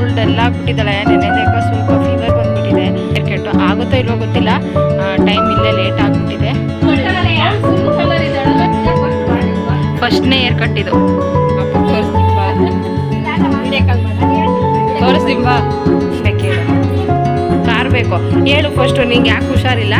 Full dull ಆಗಿಬಿಟ್ಟಿದ್ದಾಳೆ. ನೆನೆದಾಗ ಸ್ವಲ್ಪ fever ಬಂದ್ಬಿಟ್ಟಿದೆ. ಕೆಟ್ಟು ಆಗುತ್ತೋ ಇಲ್ವೋ ಗೊತ್ತಿಲ್ಲ. ಟೈಮ್ ಇಲ್ಲೇ ಲೇಟ್ ಆಗಿಬಿಟ್ಟಿದೆ. ಫಸ್ಟ್ನೇ ಏರ್ ಕಟ್ಟಿದ್ದು ತೋರಿಸ್ತೀನಿ ಬಾ ಕೇಳು ಕಾರ್ ಬೇಕು. ಹೇಳು ಫಸ್ಟು ನಿಂಗೆ ಯಾಕೆ ಹುಷಾರಿಲ್ಲ?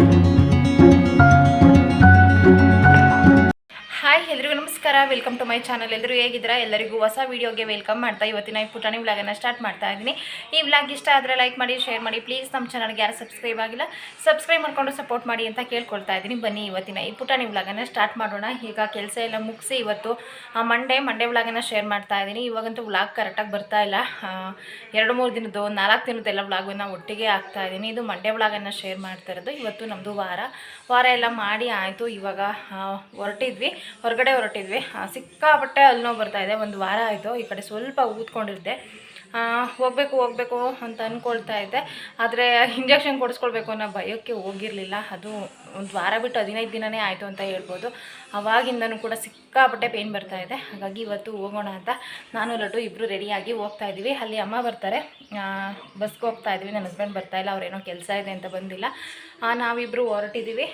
ಹಾಯ್, ಎಲ್ರಿಗೂ ನಮಸ್ಕಾರ. ವೆಲ್ಕಮ್ ಟು ಮೈ ಚಾನಲ್ ಎಲ್ಲರೂ ಹೇಗಿದ್ದೀರಾ? ಎಲ್ಲರಿಗೂ ಹೊಸ ವೀಡಿಯೋಗೆ ವೆಲ್ಕಮ್ ಮಾಡ್ತಾ ಇವತ್ತಿನ ಈ ಪುಟಾಣಿ ವ್ಲಾಗನ್ನು ಸ್ಟಾರ್ಟ್ ಮಾಡ್ತಾ ಇದ್ದೀನಿ ಈ ವ್ಲಾಗ್ ಇಷ್ಟ ಆದರೆ ಲೈಕ್ ಮಾಡಿ ಶೇರ್ ಮಾಡಿ. ಪ್ಲೀಸ್ ನಮ್ಮ ಚಾನಲ್ಗೆ ಯಾರು ಸಬ್ಸ್ಕ್ರೈಬ್ ಆಗಿಲ್ಲ ಸಬ್ಸ್ಕ್ರೈಬ್ ಮಾಡ್ಕೊಂಡು ಸಪೋರ್ಟ್ ಮಾಡಿ ಅಂತ ಕೇಳ್ಕೊಳ್ತಾ ಇದ್ದೀನಿ ಬನ್ನಿ ಇವತ್ತಿನ ಈ ಪುಟಾಣಿ ವ್ಲಾಗನ್ನು ಸ್ಟಾರ್ಟ್ ಮಾಡೋಣ. ಈಗ ಕೆಲಸ ಎಲ್ಲ ಮುಗಿಸಿ ಇವತ್ತು ಮಂಡೇ ಮಂಡೇ ವ್ಲಾಗನ್ನು ಶೇರ್ ಮಾಡ್ತಾ ಇದ್ದೀನಿ ಇವಾಗಂತೂ ವ್ಲಾಗ್ ಕರೆಕ್ಟಾಗಿ ಬರ್ತಾ ಇಲ್ಲ. ಎರಡು ಮೂರು ದಿನದ್ದು, ನಾಲ್ಕು ದಿನದ್ದೆಲ್ಲ ವ್ಲಾಗನ್ನು ಒಟ್ಟಿಗೆ ಹಾಕ್ತಾ ಇದ್ದೀನಿ ಇದು ಮಂಡೇ ವ್ಲಾಗನ್ನು ಶೇರ್ ಮಾಡ್ತಾ ಇರೋದು. ಇವತ್ತು ನಮ್ಮದು ವಾರ. ವಾರ ಎಲ್ಲ ಮಾಡಿ ಆಯಿತು. ಇವಾಗ ಹೊರಟಿದ್ವಿ. ಹೊರಗಡೆ ಹೊರಟಿದ್ವಿ. ಸಿಕ್ಕಾಪಟ್ಟೆ ಅಲ್ಲಿ ನೋವು ಇದೆ. ಒಂದು ವಾರ ಆಯಿತು. ಈ ಕಡೆ ಸ್ವಲ್ಪ ಊದ್ಕೊಂಡಿದ್ದೆ. ಹೋಗಬೇಕು ಹೋಗಬೇಕು ಅಂತ ಅಂದ್ಕೊಳ್ತಾ ಇದ್ದೆ. ಆದರೆ ಇಂಜೆಕ್ಷನ್ ಕೊಡಿಸ್ಕೊಳ್ಬೇಕು ಅನ್ನೋ ಭಯಕ್ಕೆ ಹೋಗಿರಲಿಲ್ಲ. ಅದು ಒಂದು ವಾರ ಬಿಟ್ಟು ಹದಿನೈದು ದಿನವೇ ಆಯಿತು ಅಂತ ಹೇಳ್ಬೋದು. ಅವಾಗಿಂದನೂ ಕೂಡ ಸಿಕ್ಕಾಪಟ್ಟೆ ಪೇಯ್ನ್ ಇದೆ. ಹಾಗಾಗಿ ಇವತ್ತು ಹೋಗೋಣ ಅಂತ ನಾನು, ಲಡ್ಡು ಇಬ್ಬರು ರೆಡಿಯಾಗಿ ಹೋಗ್ತಾ ಇದ್ದೀವಿ. ಅಲ್ಲಿ ಅಮ್ಮ ಬರ್ತಾರೆ. ಬಸ್ಗೆ ಹೋಗ್ತಾ ಇದ್ದೀವಿ. ನನ್ನ ಹಸ್ಬೆಂಡ್ ಬರ್ತಾ ಇಲ್ಲ. ಅವ್ರೇನೋ ಕೆಲಸ ಇದೆ ಅಂತ ಬಂದಿಲ್ಲ. ನಾವಿಬ್ಬರು ಹೊರಟಿದ್ದೀವಿ.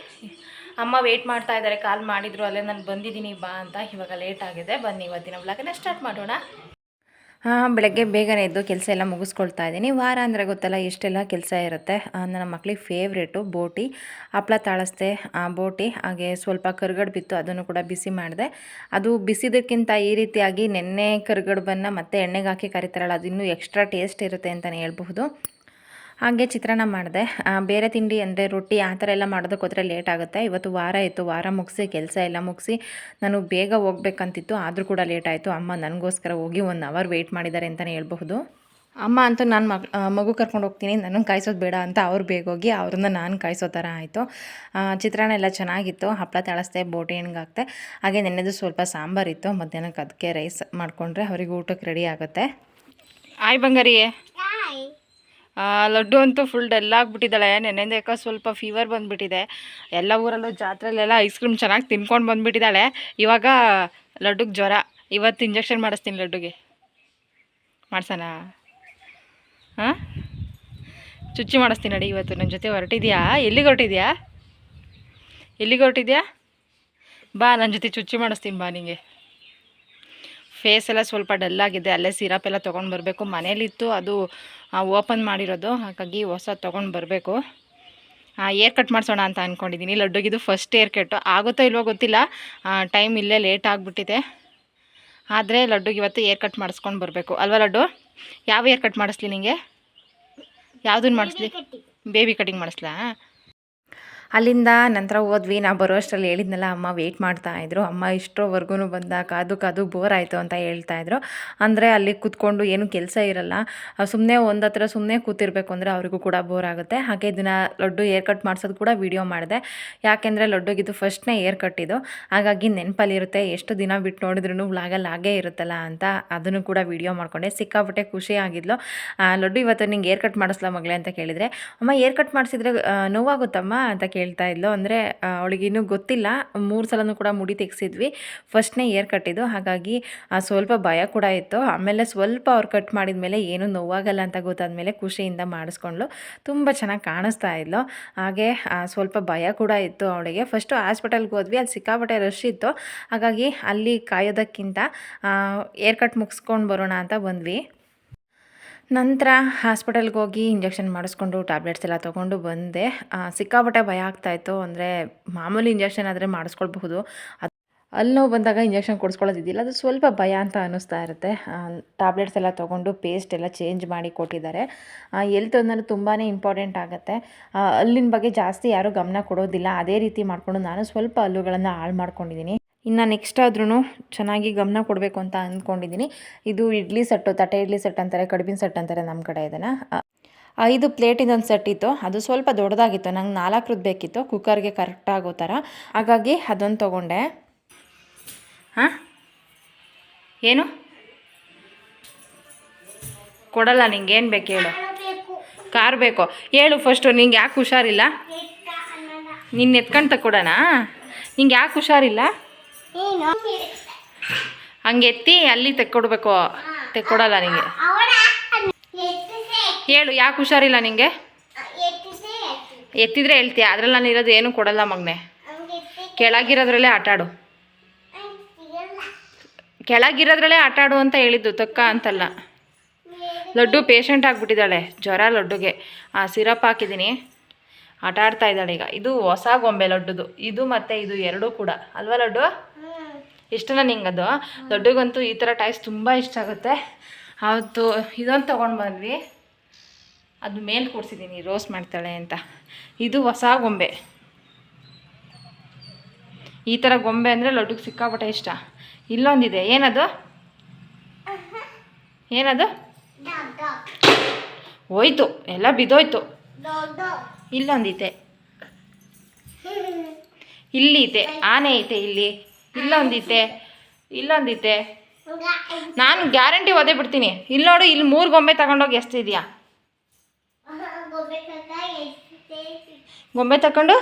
ಅಮ್ಮ ವೆಯ್ಟ್ ಮಾಡ್ತಾ ಇದ್ದಾರೆ ಕಾಲ್ ಮಾಡಿದ್ರು ಅಲ್ಲೇ ನಾನು ಬಂದಿದ್ದೀನಿ ಬಾ ಅಂತ. ಇವಾಗ ಲೇಟ್ ಆಗಿದೆ. ಬನ್ನಿ ಇವತ್ತಿನ ಬ್ಲಾಗನ್ನ ಸ್ಟಾರ್ಟ್ ಮಾಡೋಣ. ಹಾಂ ಬೆಳಗ್ಗೆ ಬೇಗನೆ ಎದ್ದು ಕೆಲಸ ಎಲ್ಲ ಮುಗಿಸ್ಕೊಳ್ತಾ ಇದ್ದೀನಿ. ವಾರ ಅಂದರೆ ಗೊತ್ತಲ್ಲ ಎಷ್ಟೆಲ್ಲ ಕೆಲಸ ಇರುತ್ತೆ. ನನ್ನ ಮಕ್ಳಿಗೆ ಫೇವ್ರೇಟು ಬೋಟಿ. ಹಪ್ಪಳ ತಾಳಿಸ್ದೆ ಆ, ಬೋಟಿ. ಹಾಗೆ ಸ್ವಲ್ಪ ಕರ್ಗಡ್ ಬಿತ್ತು ಅದನ್ನು ಕೂಡ ಬಿಸಿ ಮಾಡಿದೆ. ಅದು ಬಿಸಿದಕ್ಕಿಂತ ಈ ರೀತಿಯಾಗಿ ನೆನ್ನೆ ಕರ್ಗಡ್ಬನ್ನು ಮತ್ತೆ ಎಣ್ಣೆಗೆ ಹಾಕಿ ಕರಿತಾರಲ್ಲ ಅದು ಇನ್ನೂ ಎಕ್ಸ್ಟ್ರಾ ಟೇಸ್ಟ್ ಇರುತ್ತೆ ಅಂತಲೇ ಹೇಳ್ಬಹುದು. ಹಾಗೆ ಚಿತ್ರಾನ್ನ ಮಾಡಿದೆ. ಬೇರೆ ತಿಂಡಿ ಅಂದರೆ ರೊಟ್ಟಿ ಆ ಥರ ಎಲ್ಲ ಮಾಡೋದಕ್ಕೆ ಹೋದರೆ ಲೇಟ್ ಆಗುತ್ತೆ. ಇವತ್ತು ವಾರ ಇತ್ತು. ವಾರ ಮುಗಿಸಿ, ಕೆಲಸ ಎಲ್ಲ ಮುಗಿಸಿ ನಾನು ಬೇಗ ಹೋಗ್ಬೇಕಂತಿತ್ತು. ಆದರೂ ಕೂಡ ಲೇಟ್ ಆಯಿತು. ಅಮ್ಮ ನನಗೋಸ್ಕರ ಹೋಗಿ ಒನ್ ಅವರ್ ವೆಯ್ಟ್ ಮಾಡಿದ್ದಾರೆ ಅಂತಲೇ ಹೇಳ್ಬಹುದು. ಅಮ್ಮ ಅಂತೂ ನಾನು ಮಗ್ ಮಗು ಕರ್ಕೊಂಡು ಹೋಗ್ತೀನಿ. ನನಗೆ ಕಾಯಿಸೋದು ಬೇಡ ಅಂತ ಅವ್ರು ಬೇಗ ಹೋಗಿ ಅವ್ರನ್ನ ನಾನು ಕಾಯಿಸೋ ಥರ ಆಯಿತು. ಚಿತ್ರಾನ್ನ ಎಲ್ಲ ಚೆನ್ನಾಗಿತ್ತು. ಹಪ್ಪಳ ತಳಿಸ್ದೆ, ಬೋಟಿ ಹಣ್ಣಿಗೆ ಹಾಕ್ತೆ ಹಾಗೆ ನೆನ್ನೆದು ಸ್ವಲ್ಪ ಸಾಂಬಾರಿತ್ತು ಮಧ್ಯಾಹ್ನಕ್ಕೆ ಅದಕ್ಕೆ ರೈಸ್ ಮಾಡಿಕೊಂಡ್ರೆ ಅವ್ರಿಗೆ ಊಟಕ್ಕೆ ರೆಡಿ ಆಗುತ್ತೆ. ಆಯ್ ಬಂಗಾರಿಯೇ. ಲಡ್ಡು ಅಂತೂ ಫುಲ್ ಡಲ್ ಆಗಿಬಿಟ್ಟಿದ್ದಾಳೆ. ನೆನ್ನೆಯಿಂದ ಯಾಕೋ ಸ್ವಲ್ಪ ಫೀವರ್ ಬಂದುಬಿಟ್ಟಿದೆ. ಎಲ್ಲ ಊರಲ್ಲೂ ಜಾತ್ರೆಲೆಲ್ಲ ಐಸ್ ಕ್ರೀಮ್ ಚೆನ್ನಾಗಿ ತಿನ್ಕೊಂಡು ಬಂದುಬಿಟ್ಟಿದ್ದಾಳೆ. ಇವಾಗ ಲಡ್ಡುಗೆ ಜ್ವರ. ಇವತ್ತು ಇಂಜೆಕ್ಷನ್ ಮಾಡಿಸ್ತೀನಿ ಲಡ್ಡುಗೆ. ಮಾಡ್ಸೋಣ? ಹಾಂ? ಚುಚ್ಚಿ ಮಾಡಿಸ್ತೀನಿ ನಡಿ ಇವತ್ತು. ನನ್ನ ಜೊತೆ ಹೊರಟಿದ್ಯಾ? ಎಲ್ಲಿಗೆ ಹೊರಟಿದ್ಯಾ? ಎಲ್ಲಿಗೆ ಹೊರಟಿದ್ಯಾ? ಬಾ ನನ್ನ ಜೊತೆ ಚುಚ್ಚಿ ಮಾಡಿಸ್ತೀನಿ ಬಾ ನಿಂಗೆ. ಫೇಸ್ ಎಲ್ಲ ಸ್ವಲ್ಪ ಡಲ್ ಆಗಿದೆ. ಅಲ್ಲೇ ಸಿರಪ್ ಎಲ್ಲ ತೊಗೊಂಡು ಬರಬೇಕು. ಮನೇಲಿತ್ತು ಅದು ಓಪನ್ ಮಾಡಿರೋದು. ಹಾಗಾಗಿ ಹೊಸ ತೊಗೊಂಡು ಬರಬೇಕು. ಏರ್ ಕಟ್ ಮಾಡಿಸೋಣ ಅಂತ ಅಂದ್ಕೊಂಡಿದ್ದೀನಿ ಲಡ್ಡುಗಿದು ಫಸ್ಟ್ ಏರ್ ಕಟ್ಟು ಆಗುತ್ತೋ ಇಲ್ವೋ ಗೊತ್ತಿಲ್ಲ. ಟೈಮ್ ಇಲ್ಲೇ ಲೇಟ್ ಆಗಿಬಿಟ್ಟಿದೆ. ಆದರೆ ಲಡ್ಡುಗೆ ಇವತ್ತು ಏರ್ ಕಟ್ ಮಾಡಿಸ್ಕೊಂಡು ಬರಬೇಕು. ಅಲ್ವಾ ಲಡ್ಡು? ಯಾವ ಏರ್ ಕಟ್ ಮಾಡಿಸ್ಲಿ ನಿಮಗೆ ಯಾವುದನ್ನು ಮಾಡಿಸ್ಲಿ? ಬೇಬಿ ಕಟಿಂಗ್ ಮಾಡಿಸ್ಲಾ? ಅಲ್ಲಿಂದ ನಂತರ ಹೋದ್ವಿ. ನಾವು ಬರೋ ಅಷ್ಟರಲ್ಲಿ ಹೇಳಿದ್ನಲ್ಲ, ಅಮ್ಮ ವೆಯ್ಟ್ ಮಾಡ್ತಾ ಇದ್ರು. ಅಮ್ಮ ಇಷ್ಟರವರೆಗೂ ಬಂದ ಕಾದು ಕಾದು ಬೋರ್ ಆಯಿತು ಅಂತ ಹೇಳ್ತಾ ಇದ್ರು. ಅಂದರೆ ಅಲ್ಲಿ ಕೂತ್ಕೊಂಡು ಏನು ಕೆಲಸ ಇರಲ್ಲ. ಸುಮ್ಮನೆ ಒಂದು ಹತ್ರ ಸುಮ್ಮನೆ ಕೂತಿರ್ಬೇಕು ಅಂದರೆ ಅವರಿಗೂ ಕೂಡ ಬೋರ್ ಆಗುತ್ತೆ. ಹಾಗೆ ಇದನ್ನ ಲಡ್ಡು ಏರ್ ಕಟ್ ಮಾಡಿಸೋದು ಕೂಡ ವಿಡಿಯೋ ಮಾಡಿದೆ. ಯಾಕೆಂದರೆ ಲಡ್ಡುಗಿದು ಫಸ್ಟ್ನೇ ಏರ್ ಕಟ್ಟಿದ್ದು ಹಾಗಾಗಿ ನೆನಪಲ್ಲಿರುತ್ತೆ, ಎಷ್ಟು ದಿನ ಬಿಟ್ಟು ನೋಡಿದ್ರೂ ವ್ಲಾಗಲ್ಲಿ ಹಾಗೇ ಇರುತ್ತಲ್ಲ ಅಂತ ಅದನ್ನು ಕೂಡ ವಿಡಿಯೋ ಮಾಡಿಕೊಂಡೆ. ಸಿಕ್ಕಾಪಟ್ಟೆ ಖುಷಿ ಆಗಿದ್ಲು. ಲಡ್ಡು ಇವತ್ತು ನಿಂಗೆ ಏರ್ ಕಟ್ ಮಾಡಿಸ್ಲಾ ಮಗಳೇ ಅಂತ ಕೇಳಿದರೆ, ಅಮ್ಮ ಏರ್ ಕಟ್ ಮಾಡಿಸಿದ್ರೆ ನೋವಾಗುತ್ತಮ್ಮ? ಅಂತ ಕೇಳ್ತಾ ಇದ್ಲು. ಅಂದರೆ ಅವಳಿಗೆ ಇನ್ನೂ ಗೊತ್ತಿಲ್ಲ. ಮೂರು ಸಲನೂ ಕೂಡ ಮುಡಿ ತೆಗ್ಸಿದ್ವಿ. ಫಸ್ಟ್ನೇ ಏರ್ ಕಟ್ಟಿದ್ದು ಹಾಗಾಗಿ ಸ್ವಲ್ಪ ಭಯ ಕೂಡ ಇತ್ತು. ಆಮೇಲೆ ಸ್ವಲ್ಪ ಅವ್ರು ಕಟ್ ಮಾಡಿದ ಮೇಲೆ ಏನೂ ನೋವಾಗಲ್ಲ ಅಂತ ಗೊತ್ತಾದ್ಮೇಲೆ ಖುಷಿಯಿಂದ ಮಾಡಿಸ್ಕೊಂಡ್ಳು. ತುಂಬ ಚೆನ್ನಾಗಿ ಕಾಣಿಸ್ತಾ ಇದ್ಲು. ಹಾಗೆ ಸ್ವಲ್ಪ ಭಯ ಕೂಡ ಇತ್ತು ಅವಳಿಗೆ. ಫಸ್ಟು ಹಾಸ್ಪಿಟಲ್ಗೆ ಹೋದ್ವಿ. ಅಲ್ಲಿ ಸಿಕ್ಕಾಪಟ್ಟೆ ರಶ್ ಇತ್ತು. ಹಾಗಾಗಿ, ಅಲ್ಲಿ ಕಾಯೋದಕ್ಕಿಂತ ಏರ್ ಕಟ್ ಮುಗಿಸ್ಕೊಂಡು ಬರೋಣ ಅಂತ ಬಂದ್ವಿ. ನಂತರ ಹಾಸ್ಪಿಟಲ್ಗೆ ಹೋಗಿ ಇಂಜೆಕ್ಷನ್ ಮಾಡಿಸ್ಕೊಂಡು ಟ್ಯಾಬ್ಲೆಟ್ಸ್ ಎಲ್ಲ ತೊಗೊಂಡು ಬಂದೆ. ಸಿಕ್ಕಾಪಟ್ಟೆ ಭಯ ಆಗ್ತಾಯಿತ್ತು ಅಂದರೆ ಮಾಮೂಲಿ ಇಂಜೆಕ್ಷನ್ ಆದರೆ ಮಾಡಿಸ್ಕೊಳ್ಬಹುದು. ಅದು ಅಲ್ಲಿ ನೋವು ಬಂದಾಗ ಇಂಜೆಕ್ಷನ್ ಕೊಡಿಸ್ಕೊಳ್ಳೋದಿದ್ದಿಲ್ಲ. ಅದು ಸ್ವಲ್ಪ ಭಯ ಅಂತ ಅನ್ನಿಸ್ತಾ ಇರುತ್ತೆ. ಟ್ಯಾಬ್ಲೆಟ್ಸ್ ಎಲ್ಲ ತೊಗೊಂಡು ಪೇಸ್ಟ್ ಎಲ್ಲ ಚೇಂಜ್ ಮಾಡಿ ಕೊಟ್ಟಿದ್ದಾರೆ. ಎಲ್ತ್ ಅನ್ನೋದು ತುಂಬಾ ಇಂಪಾರ್ಟೆಂಟ್ ಆಗುತ್ತೆ. ಅಲ್ಲಿನ ಬಗ್ಗೆ ಜಾಸ್ತಿ ಯಾರೂ ಗಮನ ಕೊಡೋದಿಲ್ಲ. ಅದೇ ರೀತಿ ಮಾಡಿಕೊಂಡು ನಾನು ಸ್ವಲ್ಪ ಹಲ್ಲುಗಳನ್ನು ಹಾಳು ಮಾಡ್ಕೊಂಡಿದ್ದೀನಿ. ಇನ್ನು ನೆಕ್ಸ್ಟ್ ಆದ್ರೂ ಚೆನ್ನಾಗಿ ಗಮನ ಕೊಡಬೇಕು ಅಂತ ಅಂದ್ಕೊಂಡಿದ್ದೀನಿ ಇದು ಇಡ್ಲಿ ಸೆಟ್ಟು, ತಟ್ಟೆ ಇಡ್ಲಿ ಸೆಟ್ ಅಂತಾರೆ, ಕಡುಬಿನ ಸೆಟ್ ಅಂತಾರೆ ನಮ್ಮ ಕಡೆ ಇದನ್ನು. ಐದು ಪ್ಲೇಟಿಂದೊಂದು ಸೆಟ್ ಇತ್ತು. ಅದು ಸ್ವಲ್ಪ ದೊಡ್ಡದಾಗಿತ್ತು. ನಂಗೆ ನಾಲ್ಕರದ್ದು ಬೇಕಿತ್ತು. ಕುಕ್ಕರ್ಗೆ ಕರೆಕ್ಟ್ ಆಗೋ ಥರ ಹಾಗಾಗಿ ಅದೊಂದು ತೊಗೊಂಡೆ. ಹಾಂ? ಏನು? ಕೊಡಲ್ಲ, ನಿಂಗೆ ಏನು ಬೇಕು ಹೇಳು. ಕಾರ್ ಬೇಕು. ಹೇಳು ಫಸ್ಟು ನಿಂಗೆ ಯಾಕೆ ಹುಷಾರಿಲ್ಲ? ನಿನ್ನ ಎತ್ಕೊಂಡು ನಿಂಗೆ ಯಾಕೆ ಹುಷಾರಿಲ್ಲ? ಹಂಗೆ ಎತ್ತಿ ಅಲ್ಲಿ ತೆಕ್ಕೊಡ್ಬೇಕು. ತೆಕ್ಕೊಡಲ್ಲ ನಿಂಗೆ. ಹೇಳು, ಯಾಕೆ ಹುಷಾರಿಲ್ಲ ನಿಂಗೆ? ಎತ್ತಿದ್ರೆ ಎತ್ತಿ ಎತ್ತಿದ್ರೆ ಹೇಳ್ತೀಯ, ಅದ್ರಲ್ಲಿ ನಾನು ಇರೋದು ಏನು ಕೊಡಲ್ಲ ಮಗ್ನೆ. ಕೆಳಗಿರೋದ್ರಲ್ಲೇ ಆಟಾಡು. ಕೆಳಗಿರೋದ್ರಲ್ಲೇ ಆಟ ಆಡು ಅಂತ ಹೇಳಿದ್ದು, ತಕ್ಕ ಅಂತಲ್ಲ. ಲಡ್ಡು ಪೇಷಂಟ್ ಆಗಿಬಿಟ್ಟಿದ್ದಾಳೆ, ಜ್ವರ ಲಡ್ಡುಗೆ. ಆ ಸಿರಪ್ ಹಾಕಿದ್ದೀನಿ. ಆಟ ಆಡ್ತಾ ಇದ್ದಾಳೆ ಈಗ. ಇದು ಹೊಸ ಗೊಂಬೆ ಲಡ್ಡುದು. ಇದು ಮತ್ತು ಇದು ಎರಡೂ ಕೂಡ. ಅಲ್ವಾ ಲಡ್ಡು? ಹ್ಮ್ ನಿಂಗೆ ನಿಂಗದು? ದೊಡ್ಡಗಂತೂ ಈ ಥರ ಟೈಸ್ ತುಂಬ ಇಷ್ಟ ಆಗುತ್ತೆ. ಅವತ್ತು ಇದೊಂದು ತೊಗೊಂಡು ಬಂದ್ವಿ. ಅದು ಮೇಲೆ ಕೊಡ್ಸಿದ್ದೀನಿ ರೋಸ್ ಮಾಡ್ತಾಳೆ ಅಂತ. ಇದು ಹೊಸ ಗೊಂಬೆ. ಈ ಥರ ಗೊಂಬೆ ಅಂದರೆ ಲಡ್ಡುಗೆ ಸಿಕ್ಕಾಪಟ್ಟೆ ಇಷ್ಟ. ಇಲ್ಲೊಂದಿದೆ. ಏನದು? ಏನದು? ಹೋಯ್ತು. ಎಲ್ಲ ಬಿದ್ದೋಯ್ತು. ಇಲ್ಲೊಂದಿದೆ. ಇಲ್ಲಿ ಇದೆ ಆನೆ ಐತೆ ಇಲ್ಲಿ. ಇಲ್ಲೊಂದಿದೆ ಇಲ್ಲೊಂದಿತ್ತೆ ನಾನು ಗ್ಯಾರಂಟಿ ಒದೆ ಬಿಡ್ತೀನಿ. ಇಲ್ಲಿ ನೋಡು ಇಲ್ಲಿ ಮೂರು ಗೊಂಬೆ ತಗೊಂಡೋಗಿ ಎಷ್ಟಿದೆಯಾ ಗೊಂಬೆ ತಗೊಂಡು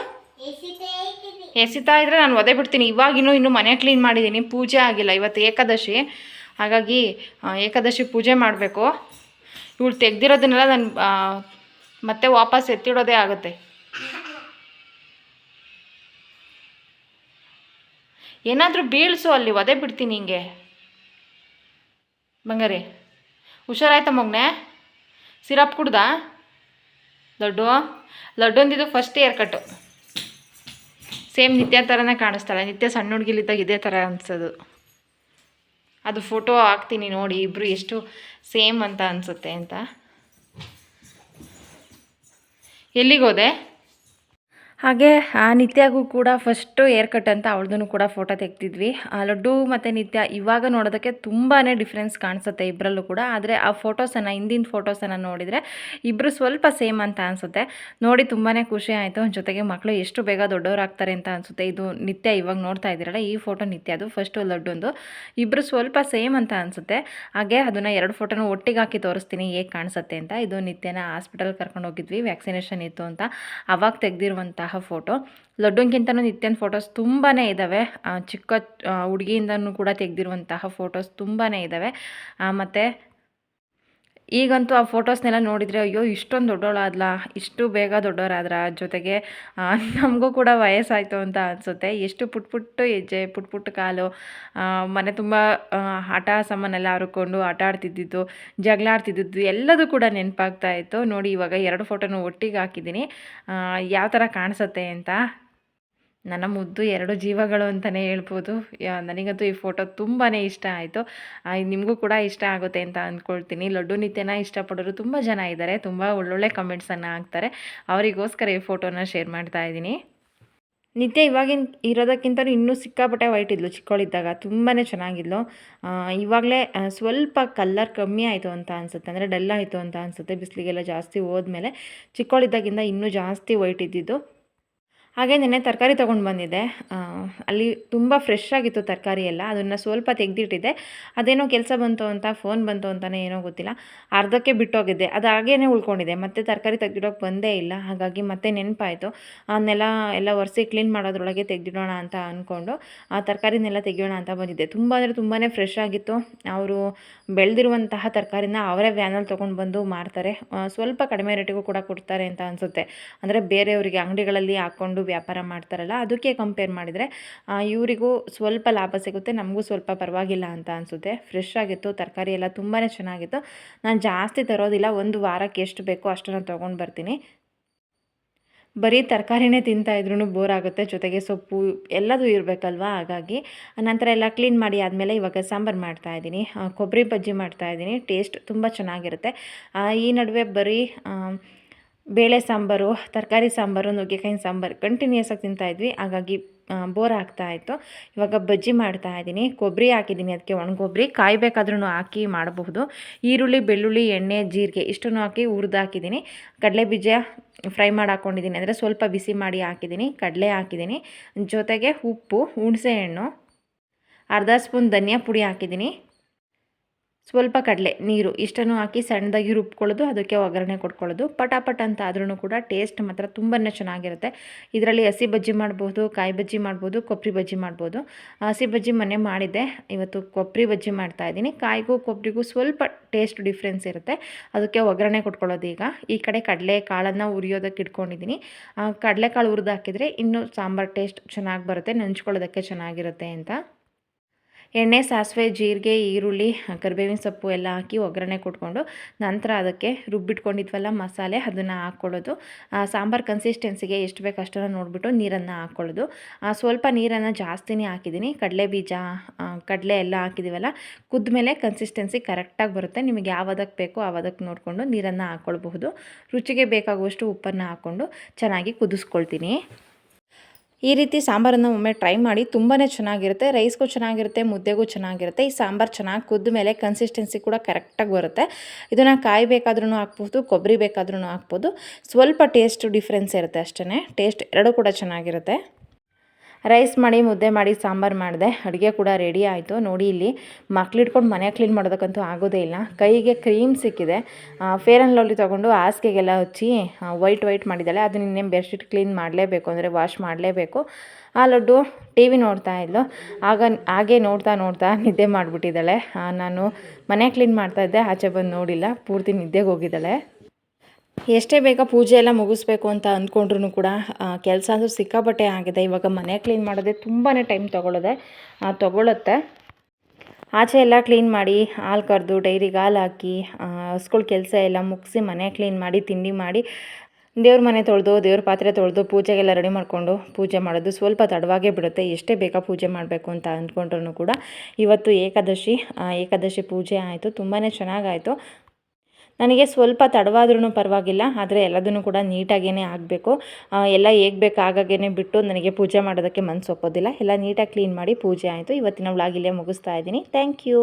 ಎಸಿತಾ ಇದ್ರೆ ನಾನು ಒದೆ ಬಿಡ್ತೀನಿ. ಇವಾಗಿನ್ನೂ ಇನ್ನು ಮನೆ ಕ್ಲೀನ್ ಮಾಡಿದ್ದೀನಿ ಪೂಜೆ ಆಗಿಲ್ಲ. ಇವತ್ತು ಏಕಾದಶಿ. ಹಾಗಾಗಿ ಏಕಾದಶಿ ಪೂಜೆ ಮಾಡಬೇಕು. ಇವಳು ತೆಗ್ದಿರೋದನ್ನೆಲ್ಲ ನಾನು ಮತ್ತೆ ವಾಪಸ್ ಎತ್ತಿಡೋದೇ ಆಗುತ್ತೆ. ಏನಾದರೂ ಬೀಳ್ಸು ಅಲ್ಲಿ ಒದೆ ಬಿಡ್ತೀನಿ ಹಿಂಗೆ ಬಂಗಾರಿ, ಹುಷಾರಾಯ್ತ ಮಗ್ನೆ? ಸಿರಪ್ ಕುಡ್ದ? ಲಡ್ಡು? ಲಡ್ಡು ಅಂದಿದ್ದು ಫಸ್ಟ್ ಇಯರ್ ಕಟ್ಟು ಸೇಮ್ ನಿತ್ಯ ಥರನೇ ಕಾಣಿಸ್ತಾಳೆ. ನಿತ್ಯ ಸಣ್ಣ ಹುಡುಗಿಲಿದ್ದಾಗ ಇದೇ ಥರ ಅನಿಸೋದು. ಅದು ಫೋಟೋ ಹಾಕ್ತೀನಿ ನೋಡಿ ಇಬ್ಬರು ಎಷ್ಟು ಸೇಮ್ ಅಂತ ಅನಿಸುತ್ತೆ ಅಂತ. ಎಲ್ಲಿಗೋದೆ? ಹಾಗೆ ಆ ನಿತ್ಯಗೂ ಕೂಡ ಫಸ್ಟು ಏರ್ ಕಟ್ ಅಂತ ಅವಳದೂ ಕೂಡ ಫೋಟೋ ತೆಗ್ದಿದ್ವಿ. ಆ ಲಡ್ಡು ಮತ್ತು ನಿತ್ಯ ಇವಾಗ ನೋಡೋದಕ್ಕೆ ತುಂಬಾ ಡಿಫ್ರೆನ್ಸ್ ಕಾಣಿಸುತ್ತೆ ಇಬ್ಬರಲ್ಲೂ ಕೂಡ. ಆದರೆ ಆ ಫೋಟೋಸನ್ನು ಹಿಂದಿನ ಫೋಟೋಸನ್ನು ನೋಡಿದರೆ ಇಬ್ಬರು ಸ್ವಲ್ಪ ಸೇಮ್ ಅಂತ ಅನಿಸುತ್ತೆ. ನೋಡಿ ತುಂಬಾ ಖುಷಿ ಆಯಿತು. ಜೊತೆಗೆ ಮಕ್ಕಳು ಎಷ್ಟು ಬೇಗ ದೊಡ್ಡವರಾಗ್ತಾರೆ ಅಂತ ಅನಿಸುತ್ತೆ. ಇದು ನಿತ್ಯ ಇವಾಗ ನೋಡ್ತಾ ಇದ್ದೀರಲ್ಲ, ಈ ಫೋಟೋ ನಿತ್ಯದು ಫಸ್ಟು ಲಡ್ಡುಂದು. ಇಬ್ಬರು ಸ್ವಲ್ಪ ಸೇಮ್ ಅಂತ ಅನಿಸುತ್ತೆ. ಹಾಗೆ ಅದನ್ನು ಎರಡು ಫೋಟೋನ ಒಟ್ಟಿಗೆ ಹಾಕಿ ತೋರಿಸ್ತೀನಿ ಹೇಗೆ ಕಾಣಿಸುತ್ತೆ ಅಂತ. ಇದು ನಿತ್ಯನ ಹಾಸ್ಪಿಟಲ್ ಕರ್ಕೊಂಡು ಹೋಗಿದ್ವಿ. ವ್ಯಾಕ್ಸಿನೇಷನ್ ಇತ್ತು ಅಂತ. ಅವಾಗ ತೆಗೆದಿರುವಂತಹ ಫೋಟೋ. ಲಡ್ಡುಂಗಿಂತನೂ ನಿತ್ಯನ ಫೋಟೋಸ್ ತುಂಬಾ ಇದ್ದಾವೆ ಚಿಕ್ಕ ಹುಡುಗಿಯಿಂದನೂ ಕೂಡ ತೆಗೆದಿರುವಂತಹ ಫೋಟೋಸ್ ತುಂಬಾ ಇದ್ದಾವೆ ಮತ್ತು ಈಗಂತೂ ಆ ಫೋಟೋಸ್ನೆಲ್ಲ ನೋಡಿದರೆ, ಅಯ್ಯೋ, ಇಷ್ಟೊಂದು ದೊಡ್ಡವಳಾದ್ಲ ಇಷ್ಟು ಬೇಗ ದೊಡ್ಡವರಾದ್ರ ಜೊತೆಗೆ ನಮಗೂ ಕೂಡ ವಯಸ್ಸಾಯಿತು ಅಂತ ಅನಿಸುತ್ತೆ. ಎಷ್ಟು ಪುಟ್ ಪುಟ್ಟು ಹೆಜ್ಜೆ, ಪುಟ್ ಪುಟ್ಟ ಕಾಲು ಮನೆ ತುಂಬ ಆಟ ಸಾಮಾನೆಲ್ಲ ಹರ್ಕೊಂಡು ಆಟ ಆಡ್ತಿದ್ದಿದ್ದು, ಜಗಳ ಆಡ್ತಿದ್ದಿದ್ದು ಎಲ್ಲದೂ ಕೂಡ ನೆನಪಾಗ್ತಾ ಇತ್ತು. ನೋಡಿ, ಇವಾಗ ಎರಡು ಫೋಟೋನು ಒಟ್ಟಿಗೆ ಹಾಕಿದ್ದೀನಿ. ಯಾವ ಥರ ಕಾಣಿಸುತ್ತೆ ಅಂತ ನನ್ನ ಮುದ್ದು ಎರಡು ಜೀವಗಳು ಅಂತಲೇ ಹೇಳ್ಬೋದು. ನನಗಂತೂ ಈ ಫೋಟೋ ತುಂಬಾ ಇಷ್ಟ ಆಯಿತು. ನಿಮಗೂ ಕೂಡ ಇಷ್ಟ ಆಗುತ್ತೆ ಅಂತ ಅಂದ್ಕೊಳ್ತೀನಿ ಲಡ್ಡು ನಿತ್ಯನ ಇಷ್ಟಪಡೋರು ತುಂಬ ಜನ ಇದ್ದಾರೆ. ತುಂಬ ಒಳ್ಳೊಳ್ಳೆ ಕಮೆಂಟ್ಸನ್ನು ಹಾಕ್ತಾರೆ. ಅವರಿಗೋಸ್ಕರ ಈ ಫೋಟೋನ ಶೇರ್ ಮಾಡ್ತಾ ಇದ್ದೀನಿ. ನಿತ್ಯ ಇವಾಗಿನ ಇರೋದಕ್ಕಿಂತ ಇನ್ನೂ ಸಿಕ್ಕಾಪಟ್ಟೆ ವೈಟ್ ಇದ್ಲು. ಚಿಕ್ಕವಳಿದ್ದಾಗ ತುಂಬಾ ಚೆನ್ನಾಗಿದ್ಲು. ಇವಾಗಲೇ ಸ್ವಲ್ಪ ಕಲ್ಲರ್ ಕಮ್ಮಿ ಆಯಿತು ಅಂತ ಅನಿಸುತ್ತೆ. ಅಂದರೆ ಡಲ್ ಆಯಿತು ಅಂತ ಅನಿಸುತ್ತೆ. ಬಿಸಿಲಿಗೆಲ್ಲ ಜಾಸ್ತಿ ಹೋದ್ಮೇಲೆ ಚಿಕ್ಕವಳಿದ್ದಾಗಿಂದ ಇನ್ನೂ ಜಾಸ್ತಿ ವೈಟ್ ಇದ್ದಿದ್ದು. ಹಾಗೆ ನೆನ್ನೆ ತರಕಾರಿ ತೊಗೊಂಡು ಬಂದಿದ್ದೆ. ಅಲ್ಲಿ ತುಂಬ ಫ್ರೆಶ್ ಆಗಿತ್ತು ತರಕಾರಿ ಎಲ್ಲ. ಅದನ್ನು ಸ್ವಲ್ಪ ತೆಗೆದಿಟ್ಟಿದ್ದೆ. ಅದೇನೋ ಕೆಲಸ ಬಂತು ಅಂತ ಫೋನ್ ಬಂತು ಅಂತಲೇ ಏನೋ ಗೊತ್ತಿಲ್ಲ. ಅರ್ಧಕ್ಕೆ ಬಿಟ್ಟೋಗಿದ್ದೆ. ಅದು ಹಾಗೇನೆ ಉಳ್ಕೊಂಡಿದೆ. ಮತ್ತೆ ತರಕಾರಿ ತೆಗೆದಿಡೋಕೆ ಬಂದೇ ಇಲ್ಲ. ಹಾಗಾಗಿ ಮತ್ತೆ ನೆನಪಾಯಿತು. ಅದನ್ನೆಲ್ಲ ಎಲ್ಲ ಒರೆಸಿ ಕ್ಲೀನ್ ಮಾಡೋದ್ರೊಳಗೆ ತೆಗೆದಿಡೋಣ ಅಂತ ಅಂದ್ಕೊಂಡು ಆ ತರಕಾರಿನೆಲ್ಲ ತೆಗೆಯೋಣ ಅಂತ ಬಂದಿದ್ದೆ. ತುಂಬ ಅಂದರೆ ತುಂಬಾ ಫ್ರೆಶ್ ಆಗಿತ್ತು. ಅವರು ಬೆಳೆದಿರುವಂತಹ ತರಕಾರಿನ ಅವರೇ ವ್ಯಾನಲ್ಲಿ ತೊಗೊಂಡು ಬಂದು ಮಾರ್ತಾರೆ. ಸ್ವಲ್ಪ ಕಡಿಮೆ ರೇಟಿಗೂ ಕೂಡ ಕೊಡ್ತಾರೆ ಅಂತ ಅನಿಸುತ್ತೆ. ಅಂದರೆ ಬೇರೆಯವರಿಗೆ ಅಂಗಡಿಗಳಲ್ಲಿ ಹಾಕ್ಕೊಂಡು ವ್ಯಾಪಾರ ಮಾಡ್ತಾರಲ್ಲ, ಅದಕ್ಕೆ ಕಂಪೇರ್ ಮಾಡಿದರೆ ಇವರಿಗೂ ಸ್ವಲ್ಪ ಲಾಭ ಸಿಗುತ್ತೆ, ನಮಗೂ ಸ್ವಲ್ಪ ಪರವಾಗಿಲ್ಲ ಅಂತ ಅನಿಸುತ್ತೆ. ಫ್ರೆಶ್ ಆಗಿತ್ತು, ತರಕಾರಿ ಎಲ್ಲ ತುಂಬಾ ಚೆನ್ನಾಗಿತ್ತು. ನಾನು ಜಾಸ್ತಿ ತರೋದಿಲ್ಲ, ಒಂದು ವಾರಕ್ಕೆ ಎಷ್ಟು ಬೇಕೋ ಅಷ್ಟನ್ನು ತೊಗೊಂಡು ಬರ್ತೀನಿ. ಬರೀ ತರಕಾರಿನೇ ತಿಂತಾಯಿದ್ರು ಬೋರ್ ಆಗುತ್ತೆ, ಜೊತೆಗೆ ಸೊಪ್ಪು ಎಲ್ಲದೂ ಇರಬೇಕಲ್ವಾ? ಹಾಗಾಗಿ, ನಂತರ ಎಲ್ಲ ಕ್ಲೀನ್ ಮಾಡಿ ಆದಮೇಲೆ ಇವಾಗ ಸಾಂಬಾರು ಮಾಡ್ತಾಯಿದ್ದೀನಿ ಕೊಬ್ಬರಿ ಬಜ್ಜಿ ಮಾಡ್ತಾಯಿದ್ದೀನಿ ಟೇಸ್ಟ್ ತುಂಬ ಚೆನ್ನಾಗಿರುತ್ತೆ. ಈ ನಡುವೆ ಬರೀ ಬೇಳೆ ಸಾಂಬಾರು, ತರಕಾರಿ ಸಾಂಬಾರು, ನುಗ್ಗೆಕಾಯಿನ ಸಾಂಬಾರು ಕಂಟಿನ್ಯೂಸ್ ಆಗಿ ತಿಂತಾಯಿದ್ವಿ ಹಾಗಾಗಿ ಬೋರ್ ಆಗ್ತಾ ಇತ್ತು. ಇವಾಗ ಬಜ್ಜಿ ಮಾಡ್ತಾ ಇದ್ದೀನಿ. ಕೊಬ್ಬರಿ ಹಾಕಿದ್ದೀನಿ. ಅದಕ್ಕೆ ಒಣಗೊಬ್ಬರಿ ಕಾಯಬೇಕಾದ್ರೂ ಹಾಕಿ ಮಾಡಬಹುದು. ಈರುಳ್ಳಿ, ಬೆಳ್ಳುಳ್ಳಿ, ಎಣ್ಣೆ, ಜೀರಿಗೆ ಇಷ್ಟನ್ನು ಹಾಕಿ ಹುರಿದು ಹಾಕಿದ್ದೀನಿ. ಕಡಲೆ ಬೀಜ ಫ್ರೈ ಮಾಡಿ ಹಾಕ್ಕೊಂಡಿದ್ದೀನಿ ಅಂದರೆ ಸ್ವಲ್ಪ ಬಿಸಿ ಮಾಡಿ ಹಾಕಿದ್ದೀನಿ. ಕಡಲೆ ಹಾಕಿದ್ದೀನಿ. ಜೊತೆಗೆ ಉಪ್ಪು ಹುಣಸೆ ಹಣ್ಣು ಅರ್ಧ ಸ್ಪೂನ್ ಧನಿಯಾ ಪುಡಿ ಹಾಕಿದ್ದೀನಿ. ಸ್ವಲ್ಪ ಕಡಲೆ, ನೀರು ಇಷ್ಟನ್ನು ಹಾಕಿ ಸಣ್ಣದಾಗಿ ರುಬ್ಕೊಳ್ಳೋದು, ಅದಕ್ಕೆ ಒಗ್ಗರಣೆ ಕೊಟ್ಕೊಳ್ಳೋದು. ಪಟಾಪಟ್ ಅಂತ ಆದ್ರೂ ಕೂಡ ಟೇಸ್ಟ್ ಮಾತ್ರ ತುಂಬಾ ಚೆನ್ನಾಗಿರುತ್ತೆ. ಇದರಲ್ಲಿ ಹಸಿ ಬಜ್ಜಿ ಮಾಡ್ಬೋದು, ಕಾಯಿ ಬಜ್ಜಿ ಮಾಡ್ಬೋದು, ಕೊಬ್ಬರಿ ಬಜ್ಜಿ ಮಾಡ್ಬೋದು. ಹಸಿ ಬಜ್ಜಿ ಮನೆ ಮಾಡಿದ್ದೆ. ಇವತ್ತು ಕೊಬ್ಬರಿ ಬಜ್ಜಿ ಮಾಡ್ತಾ ಇದ್ದೀನಿ. ಕಾಯಿಗೂ ಕೊಬ್ಬರಿಗೂ ಸ್ವಲ್ಪ ಟೇಸ್ಟ್ ಡಿಫ್ರೆನ್ಸ್ ಇರುತ್ತೆ. ಅದಕ್ಕೆ ಒಗ್ಗರಣೆ ಕೊಟ್ಕೊಳ್ಳೋದು ಈಗ. ಈ ಕಡೆ ಕಡಲೆ ಕಾಳನ್ನು ಉರಿಯೋದಕ್ಕೆ ಇಟ್ಕೊಂಡಿದ್ದೀನಿ. ಕಡಲೆಕಾಳು ಹುರಿದು ಹಾಕಿದರೆ ಇನ್ನೂ ಸಾಂಬಾರು ಟೇಸ್ಟ್ ಚೆನ್ನಾಗಿ ಬರುತ್ತೆ, ನೆಂಚ್ಕೊಳ್ಳೋದಕ್ಕೆ ಚೆನ್ನಾಗಿರುತ್ತೆ ಅಂತ. ಎಣ್ಣೆ, ಸಾಸಿವೆ, ಜೀರಿಗೆ, ಈರುಳ್ಳಿ, ಕರಿಬೇವಿನ ಸೊಪ್ಪು ಎಲ್ಲ ಹಾಕಿ ಒಗ್ಗರಣೆ ಕೊಟ್ಕೊಂಡು ನಂತರ ಅದಕ್ಕೆ ರುಬ್ಬಿಟ್ಕೊಂಡಿದ್ವಲ್ಲ ಮಸಾಲೆ, ಅದನ್ನು ಹಾಕ್ಕೊಳ್ಳೋದು ಸಾಂಬಾರು ಕನ್ಸಿಸ್ಟೆನ್ಸಿಗೆ ಎಷ್ಟು ಬೇಕು ಅಷ್ಟನ್ನು ನೋಡಿಬಿಟ್ಟು ನೀರನ್ನು ಹಾಕ್ಕೊಳ್ಳೋದು ಸ್ವಲ್ಪ ನೀರನ್ನು ಜಾಸ್ತಿನೇ ಹಾಕಿದ್ದೀನಿ. ಕಡಲೆ ಬೀಜ ಕಡಲೆ ಎಲ್ಲ ಹಾಕಿದ್ದೀವಲ್ಲ ಕುದ್ಮೇಲೆ ಕನ್ಸಿಸ್ಟೆನ್ಸಿ ಕರೆಕ್ಟಾಗಿ ಬರುತ್ತೆ. ನಿಮಗೆ ಯಾವದಕ್ಕೆ ಬೇಕೋ ಆವದಕ್ಕೆ ನೋಡಿಕೊಂಡು ನೀರನ್ನು ಹಾಕ್ಕೊಳ್ಬಹುದು ರುಚಿಗೆ ಬೇಕಾಗುವಷ್ಟು ಉಪ್ಪನ್ನು ಹಾಕ್ಕೊಂಡು ಚೆನ್ನಾಗಿ ಕುದಿಸ್ಕೊಳ್ತೀನಿ. ಈ ರೀತಿ ಸಾಂಬಾರನ್ನು ಒಮ್ಮೆ ಟ್ರೈ ಮಾಡಿ ತುಂಬಾ ಚೆನ್ನಾಗಿರುತ್ತೆ ರೈಸ್ಗೂ ಚೆನ್ನಾಗಿರುತ್ತೆ, ಮುದ್ದೆಗೂ ಚೆನ್ನಾಗಿರುತ್ತೆ. ಈ ಸಾಂಬಾರು ಚೆನ್ನಾಗಿ ಕುದ್ದ ಮೇಲೆ ಕನ್ಸಿಸ್ಟೆನ್ಸಿ ಕೂಡ ಕರೆಕ್ಟಾಗಿ ಬರುತ್ತೆ. ಇದನ್ನು ಕಾಯಿ ಬೇಕಾದ್ರೂ ಹಾಕ್ಬೋದು ಕೊಬ್ಬರಿ ಬೇಕಾದ್ರೂ ಹಾಕ್ಬೋದು. ಸ್ವಲ್ಪ ಟೇಸ್ಟ್ ಡಿಫ್ರೆನ್ಸ್ ಇರುತ್ತೆ ಅಷ್ಟೇ ಟೇಸ್ಟ್ ಎರಡೂ ಕೂಡ ಚೆನ್ನಾಗಿರುತ್ತೆ. ರೈಸ್ ಮಾಡಿ, ಮುದ್ದೆ ಮಾಡಿ, ಸಾಂಬಾರು ಮಾಡಿದೆ. ಅಡುಗೆ ಕೂಡ ರೆಡಿ ಆಯಿತು. ನೋಡಿ ಇಲ್ಲಿ ಮಕ್ಳಿಟ್ಕೊಂಡು ಮನೆ ಕ್ಲೀನ್ ಮಾಡೋದಕ್ಕಂತೂ ಆಗೋದೇ ಇಲ್ಲ. ಕೈಗೆ ಕ್ರೀಮ್ ಸಿಕ್ಕಿದೆ. ಫೇರ್ ಆ್ಯಂಡ್ ಲವ್ಲಿ ತೊಗೊಂಡು ಹಾಸಿಗೆಗೆಲ್ಲ ಹಚ್ಚಿ ವೈಟ್ ವೈಟ್ ಮಾಡಿದ್ದಾಳೆ. ಅದು ನಿನ್ನೆ ಬೆಡ್ಶೀಟ್ ಕ್ಲೀನ್ ಮಾಡಲೇಬೇಕು ಅಂದರೆ ವಾಶ್ ಮಾಡಲೇಬೇಕು. ಆ, ಲಡ್ಡು ಟಿ ವಿ ನೋಡ್ತಾ ಇದ್ಲು. ಆಗ, ಹಾಗೆ ನೋಡ್ತಾ ನೋಡ್ತಾ ನಿದ್ದೆ ಮಾಡಿಬಿಟ್ಟಿದ್ದಾಳೆ. ನಾನು ಮನೆ ಕ್ಲೀನ್ ಮಾಡ್ತಾ ಇದ್ದೆ. ಆಚೆ ಬಂದು ನೋಡಿಲ್ಲ. ಪೂರ್ತಿ ನಿದ್ದೆಗೆ ಹೋಗಿದ್ದಾಳೆ. ಎಷ್ಟೇ ಬೇಗ ಪೂಜೆ ಎಲ್ಲ ಮುಗಿಸ್ಬೇಕು ಅಂತ ಅಂದ್ಕೊಂಡ್ರು ಕೂಡ ಕೆಲಸ ಅಂದರೆ ಸಿಕ್ಕಾಪಟ್ಟೆ ಆಗಿದೆ. ಇವಾಗ ಮನೆ ಕ್ಲೀನ್ ಮಾಡೋದೇ ತುಂಬಾ ಟೈಮ್ ತೊಗೊಳ್ಳೋದೆ ತೊಗೊಳುತ್ತೆ. ಆಚೆ ಎಲ್ಲ ಕ್ಲೀನ್ ಮಾಡಿ, ಹಾಲು ಕರೆದು, ಡೈರಿಗೆ ಹಾಲು ಹಾಕಿ ಹಸ್ಗಳ ಕೆಲಸ ಎಲ್ಲ ಮುಗಿಸಿ ಮನೆ ಕ್ಲೀನ್ ಮಾಡಿ, ತಿಂಡಿ ಮಾಡಿ, ದೇವ್ರ ಮನೆ ತೊಳೆದು, ದೇವ್ರ ಪಾತ್ರೆ ತೊಳೆದು, ಪೂಜೆಗೆಲ್ಲ ರೆಡಿ ಮಾಡಿಕೊಂಡು ಪೂಜೆ ಮಾಡೋದು ಸ್ವಲ್ಪ ತಡವಾಗೇ ಬಿಡುತ್ತೆ. ಎಷ್ಟೇ ಬೇಗ ಪೂಜೆ ಮಾಡಬೇಕು ಅಂತ ಅಂದ್ಕೊಂಡ್ರು ಕೂಡ, ಇವತ್ತು ಏಕಾದಶಿ ಏಕಾದಶಿ ಪೂಜೆ ಆಯಿತು. ತುಂಬಾ ಚೆನ್ನಾಗಾಯಿತು. ನನಗೆ ಸ್ವಲ್ಪ ತಡವಾದ್ರೂ ಪರವಾಗಿಲ್ಲ, ಆದರೆ ಎಲ್ಲದನ್ನು ಕೂಡ ನೀಟಾಗೇ ಆಗಬೇಕು. ಎಲ್ಲ ಹೇಗೆ ಬೇಕು ಬಿಟ್ಟು ನನಗೆ ಪೂಜೆ ಮಾಡೋದಕ್ಕೆ ಮನಸ್ಸು ಒಪ್ಪೋದಿಲ್ಲ ಎಲ್ಲ ನೀಟಾಗಿ ಕ್ಲೀನ್ ಮಾಡಿ ಪೂಜೆ ಆಯಿತು. ಇವತ್ತಿನ ವ್ಲಾಗ್ ಇಲ್ಲೇ ಮುಗಿಸ್ತಾ ಇದ್ದೀನಿ. Thank you.